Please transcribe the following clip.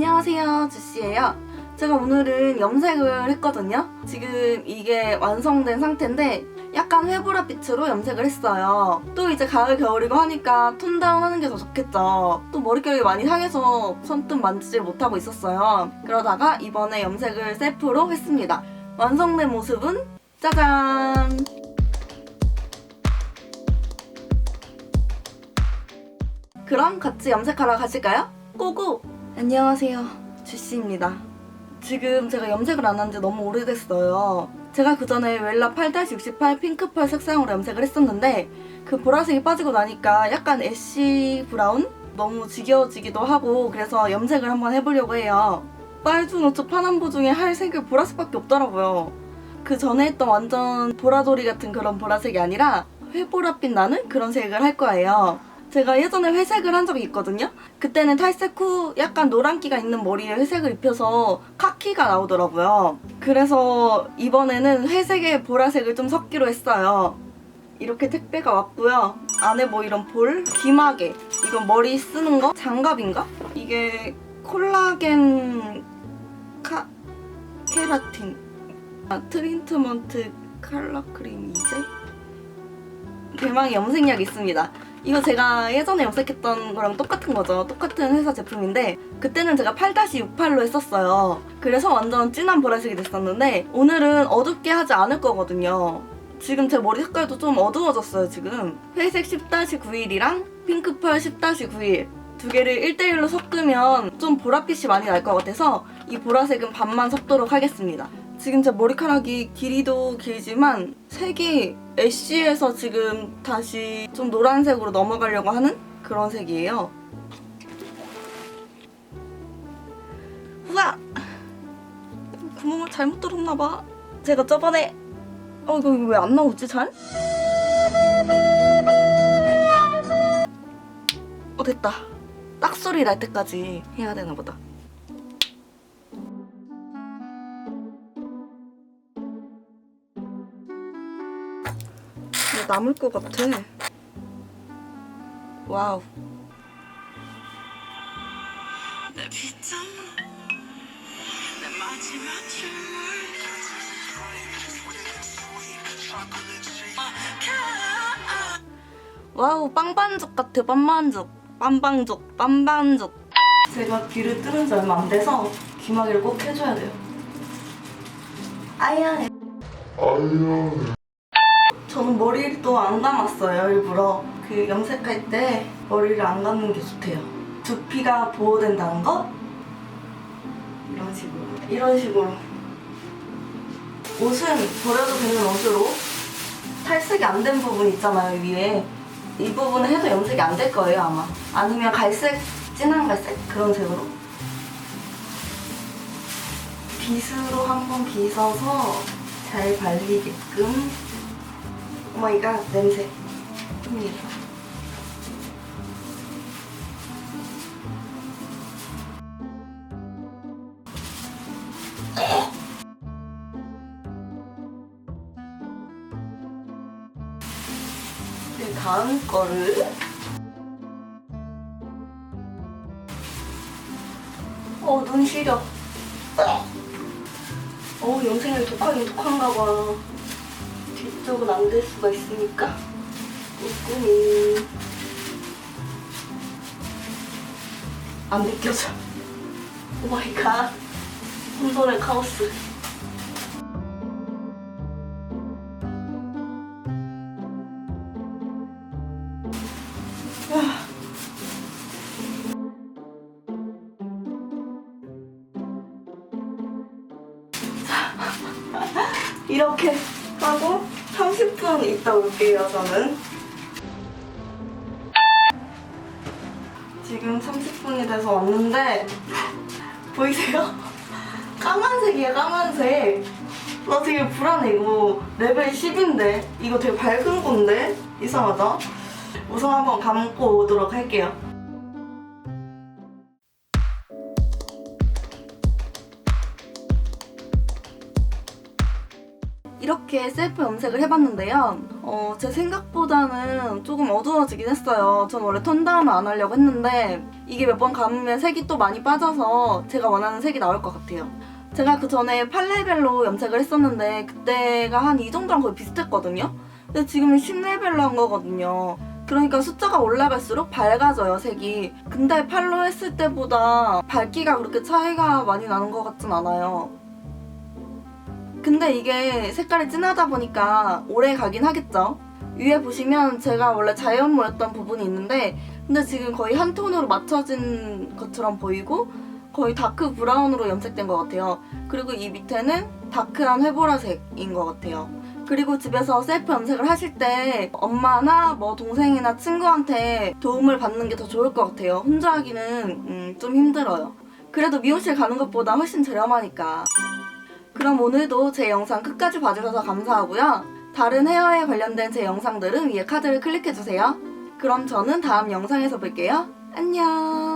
안녕하세요, 주씨예요. 제가 오늘은 염색을 했거든요. 지금 이게 완성된 상태인데 약간 회보라 빛으로 염색을 했어요. 또 이제 가을 겨울이고 하니까 톤 다운 하는 게 더 좋겠죠. 또 머릿결이 많이 상해서 손등 만지질 못하고 있었어요. 그러다가 이번에 염색을 셀프로 했습니다. 완성된 모습은 짜잔! 그럼 같이 염색하러 가실까요? 고고! 안녕하세요. 주씨입니다. 지금 제가 염색을 안 한 지 너무 오래됐어요. 제가 그 전에 웰라 8-68 핑크펄 색상으로 염색을 했었는데 그 보라색이 빠지고 나니까 약간 애쉬 브라운? 너무 지겨워지기도 하고 그래서 염색을 한번 해보려고 해요. 빨주 노초 파남보 중에 할 색이 보라색밖에 없더라고요. 그 전에 했던 완전 보라돌이 같은 그런 보라색이 아니라 회보랏빛 나는 그런 색을 할 거예요. 제가 예전에 회색을 한 적이 있거든요. 그때는 탈색 후 약간 노란기가 있는 머리에 회색을 입혀서 카키가 나오더라고요. 그래서 이번에는 회색에 보라색을 좀 섞기로 했어요. 이렇게 택배가 왔고요. 안에 뭐 이런 볼, 귀마개, 이건 머리 쓰는 거, 장갑인가? 이게 콜라겐 카 케라틴, 아, 트리트먼트 컬러 크림 이제 대망의 염색약이 있습니다. 이거 제가 예전에 염색했던 거랑 똑같은 거죠. 똑같은 회사 제품인데 그때는 제가 8-68로 했었어요. 그래서 완전 진한 보라색이 됐었는데 오늘은 어둡게 하지 않을 거거든요. 지금 제 머리 색깔도 좀 어두워졌어요, 지금. 회색 10-91이랑 핑크펄 10-91 두 개를 1대1로 섞으면 좀 보랏빛이 많이 날 것 같아서 이 보라색은 반만 섞도록 하겠습니다. 지금 제 머리카락이 길이도 길지만 색이 애쉬에서 지금 다시 좀 노란색으로 넘어가려고 하는 그런 색이에요. 우와! 구멍을 잘못 뚫었나봐. 제가 저번에 어 이거 왜 안 나오지 잘? 어 됐다. 딱 소리 날 때까지 해야 되나 보다. 근데 남을 것 같아. 와우. 와우 빵반죽 같아 빵반죽. 빵방죽 빵반죽. 제가 귀를 뚫은 지 얼마 안 돼서 귀마개를 꼭 해줘야 돼요. 아야 저는 머리도 안 감았어요 일부러. 그 염색할 때 머리를 안 감는 게 좋대요. 두피가 보호된다는 거? 이런 식으로. 이런 식으로. 옷은 버려도 되는 옷으로 탈색이 안 된 부분 있잖아요 위에. 이 부분은 해도 염색이 안 될 거예요 아마. 아니면 갈색 진한 갈색? 그런 색으로? 빗으로 한번 빗어서 잘 발리게끔 오마이갓 냄새 흡니다 그 다음 거를 어, 눈 시려. 어, 염색력이 독하긴 독한가 봐. 뒤쪽은 안 될 수가 있으니까. 꼼꼼히. 안 느껴져. 오마이갓. 혼돈의 카오스. 이렇게 하고 30분 있다 올게요, 저는. 지금 30분이 돼서 왔는데, 보이세요? 까만색이에요, 까만색. 나 되게 불안해, 이거. 레벨 10인데. 이거 되게 밝은 건데? 이상하다. 우선 한번 감고 오도록 할게요. 이렇게 셀프 염색을 해봤는데요. 어, 제 생각보다는 조금 어두워지긴 했어요. 전 원래 톤 다운을 안 하려고 했는데 이게 몇 번 감으면 색이 또 많이 빠져서 제가 원하는 색이 나올 것 같아요. 제가 그 전에 팔레벨로 염색을 했었는데 그때가 한 이 정도랑 거의 비슷했거든요. 근데 지금은 10레벨로 한 거거든요. 그러니까 숫자가 올라갈수록 밝아져요, 색이. 근데 팔로 했을 때보다 밝기가 그렇게 차이가 많이 나는 것 같진 않아요. 근데 이게 색깔이 진하다 보니까 오래 가긴 하겠죠. 위에 보시면 제가 원래 자연모였던 부분이 있는데 근데 지금 거의 한 톤으로 맞춰진 것처럼 보이고 거의 다크 브라운으로 염색된 것 같아요. 그리고 이 밑에는 다크한 회보라색인 것 같아요. 그리고 집에서 셀프 염색을 하실 때 엄마나 뭐 동생이나 친구한테 도움을 받는 게 더 좋을 것 같아요. 혼자 하기는 음, 좀 힘들어요. 그래도 미용실 가는 것보다 훨씬 저렴하니까. 그럼 오늘도 제 영상 끝까지 봐주셔서 감사하고요. 다른 헤어에 관련된 제 영상들은 위에 카드를 클릭해주세요. 그럼 저는 다음 영상에서 뵐게요. 안녕.